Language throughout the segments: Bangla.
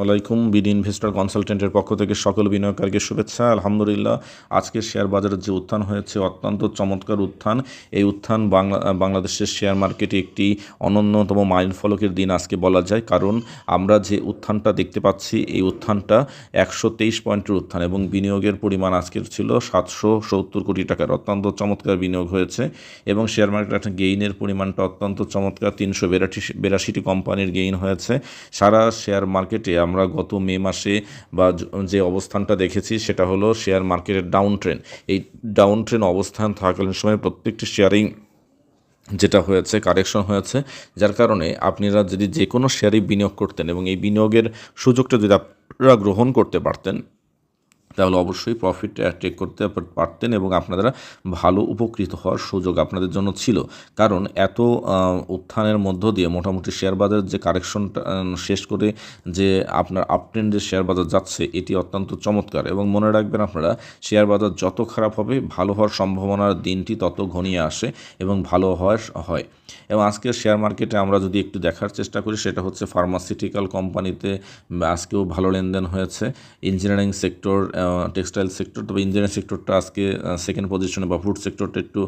ওয়ালাইকুম বিডি ইনভেস্টর কনসালটেন্টের পক্ষ থেকে সকল বিনিয়োগকারীকে শুভেচ্ছা। আলহামদুলিল্লাহ, আজকের শেয়ার বাজারের যে উত্থান হয়েছে, অত্যন্ত চমৎকার উত্থান। এই উত্থান বাংলা, বাংলাদেশের শেয়ার মার্কেটে একটি অনন্যতম মাইল ফলকের দিন আজকে বলা যায়। কারণ আমরা যে উত্থানটা দেখতে পাচ্ছি, এই উত্থানটা একশো তেইশ পয়েন্টের উত্থান এবং বিনিয়োগের পরিমাণ আজকের ছিল সাতশো সত্তর কোটি টাকার। অত্যন্ত চমৎকার বিনিয়োগ হয়েছে এবং শেয়ার মার্কেটে একটা গেইনের পরিমাণটা অত্যন্ত চমৎকার। তিনশো বিরাশি, বিরাশিটি কোম্পানির গেইন হয়েছে। সারা শেয়ার মার্কেটে আমরা গত মে মাসে বা যে অবস্থানটা দেখেছি সেটা হলো শেয়ার মার্কেটের ডাউন ট্রেন এই ডাউন ট্রেন অবস্থান থাকাকালীন সময় প্রত্যেকটি শেয়ারিং যেটা হয়েছে কারেকশন হয়েছে, যার কারণে আপনারা যদি যে কোনো শেয়ারে বিনিয়োগ করতেন এবং এই বিনিয়োগের সুযোগটা যদি আপনারা গ্রহণ করতে পারতেন তাহলে অবশ্যই প্রফিট টেক করতে পারতেন এবং আপনারা ভালো উপকৃত হওয়ার সুযোগ আপনাদের জন্য ছিল। কারণ এত উত্থানের মধ্য দিয়ে মোটামুটি শেয়ার বাজার যে কারেকশনটা শেষ করে যে আপনার আপট্রেন্ডের শেয়ার বাজার যাচ্ছে, এটি অত্যন্ত চমৎকার। এবং মনে রাখবেন আপনারা শেয়ার বাজার যত খারাপ হবে, ভালো হওয়ার সম্ভাবনার দিনটি তত ঘনিয়ে আসে এবং ভালো হওয়ার হয়। এবং আজকের শেয়ার মার্কেটে আমরা যদি একটু দেখার চেষ্টা করি, সেটা হচ্ছে ফার্মাসিউটিক্যাল কোম্পানিতে আজকেও ভালো লেনদেন হয়েছে। ইঞ্জিনিয়ারিং সেক্টর টেক্সটাইল সেক্টর তবে ইঞ্জিনিয়ারিং সেক্টরটা আজকে সেকেন্ড পজিশনে বা ফুড সেক্টরটা একটু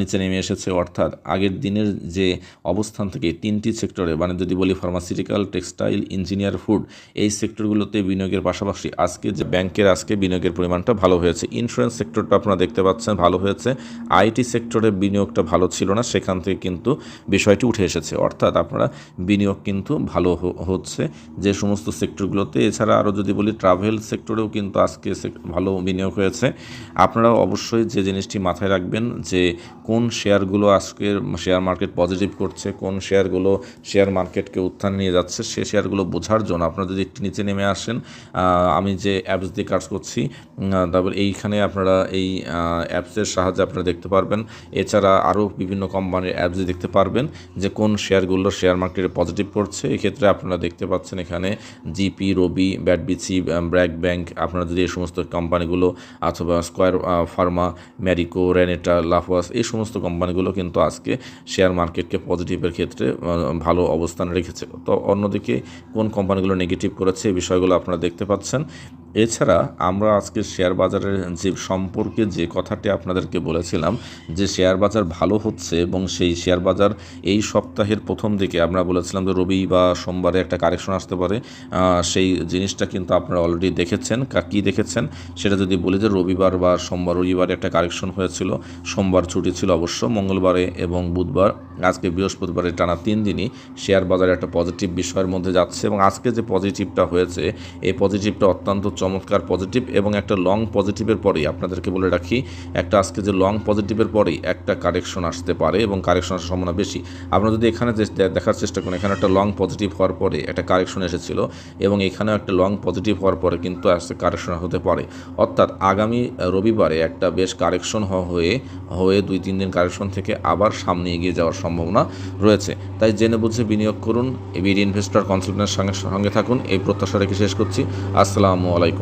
নিচে নেমে এসেছে। অর্থাৎ আগের দিনের যে অবস্থান থেকে তিনটি সেক্টরে মানে যদি বলি ফার্মাসিউটিক্যাল টেক্সটাইল ইঞ্জিনিয়ার ফুড এই সেক্টরগুলোতে বিনিয়োগের পাশাপাশি আজকে যে ব্যাংকের আজকে বিনিয়োগের পরিমাণটা ভালো হয়েছে। ইন্স্যুরেন্স সেক্টরটা আপনারা দেখতে পাচ্ছেন, ভালো হয়েছে। আইটি সেক্টরে বিনিয়োগটা ভালো ছিল না, সেখান থেকে কিন্তু বিষয়টি উঠে এসেছে। অর্থাৎ আপনারা বিনিয়োগ কিন্তু ভালো হচ্ছে। যে সমস্ত সেক্টরগুলোতে, এছাড়া আরও যদি বলি ট্রাভেল সেক্টরেও কিন্তু আজকে ভালো বিনিয়োগ হয়েছে। আপনারা অবশ্যই যে জিনিসটি মাথায় রাখবেন, যে কোন শেয়ারগুলো আজকের শেয়ার মার্কেট পজিটিভ করছে, কোন শেয়ারগুলো শেয়ার মার্কেটকে উত্থানে নিয়ে যাচ্ছে, সে শেয়ারগুলো বোঝার জন্য আপনারা যদি একটু নিচে নেমে আসেন আমি যে অ্যাপস দিয়ে কাজ করছি তারপর এইখানে আপনারা এই অ্যাপসের সাহায্যে আপনারা দেখতে পারবেন। এছাড়া আরও বিভিন্ন কোম্পানির অ্যাপস দেখতে পারবেন যে কোন শেয়ারগুলো শেয়ার মার্কেটে পজিটিভ করছে এক্ষেত্রে আপনারা দেখতে পাচ্ছেন এখানে GP Robi BATBC BRAC bank আপনারা যদি এই সমস্ত কোম্পানিগুলো অথবা স্কোয়ার ফার্মা ম্যারিকো রেনেটা লাফওয়াস এই সমস্ত কোম্পানিগুলো কিন্তু আজকে শেয়ার মার্কেটকে পজিটিভের ক্ষেত্রে ভালো অবস্থান রেখেছে। তো অন্যদিকে কোন কোম্পানিগুলো নেগেটিভ করেছে, এই বিষয়গুলো আপনারা দেখতে পাচ্ছেন। এছাড়া আমরা আজকে শেয়ার বাজারের যে সম্পর্কে যে কথাটি আপনাদেরকে বলেছিলাম, যে শেয়ার বাজার ভালো হচ্ছে এবং সেই শেয়ার বাজার এই সপ্তাহের প্রথম দিকে আমরা বলেছিলাম যে রবি বা সোমবারে একটা কারেকশন আসতে পারে। সেই জিনিসটা কিন্তু আপনারা অলরেডি দেখেছেন। কা- দেখেছেন? সেটা যদি বলি যে রবিবার বা সোমবার, রবিবারে একটা কারেকশন হয়েছিল। সোমবার ছুটি ছিল অবশ্য, মঙ্গলবারে এবং বুধবার। আজকে বৃহস্পতিবারে টানা তিন দিনই শেয়ার বাজারে একটা পজিটিভ বিষয়ের মধ্যে যাচ্ছে এবং আজকে যে পজিটিভটা হয়েছে, এই পজিটিভটা অত্যন্ত চমৎকার পজিটিভ এবং একটা লং পজিটিভের পরেই আপনাদেরকে বলে রাখি, একটা আজকে যে লং পজিটিভের পরেই একটা কারেকশন আসতে পারে এবং কারেকশন আসার সম্ভাবনা বেশি। আপনারা যদি এখানে দেখার চেষ্টা করেন, এখানে একটা লং পজিটিভ হওয়ার পরে একটা কারেকশন এসেছিল এবং এখানেও একটা লং পজিটিভ হওয়ার পরে কিন্তু আজকে কারেকশন হতে পারে। অর্থাৎ আগামী রবিবারে একটা বেশ কারেকশন হয়ে হয়ে দুই, তিন দিন কারেকশন থেকে আবার সামনে এগিয়ে যাওয়ার সম্ভাবনা রয়েছে। তাই জেনে বুঝে বিনিয়োগ করুন এবিডি ইনভেস্টর কনসালটেন্টের সঙ্গে সঙ্গে থাকুন। এই প্রত্যাশা রেখে শেষ করছি। আসসালামু আলাইকুম।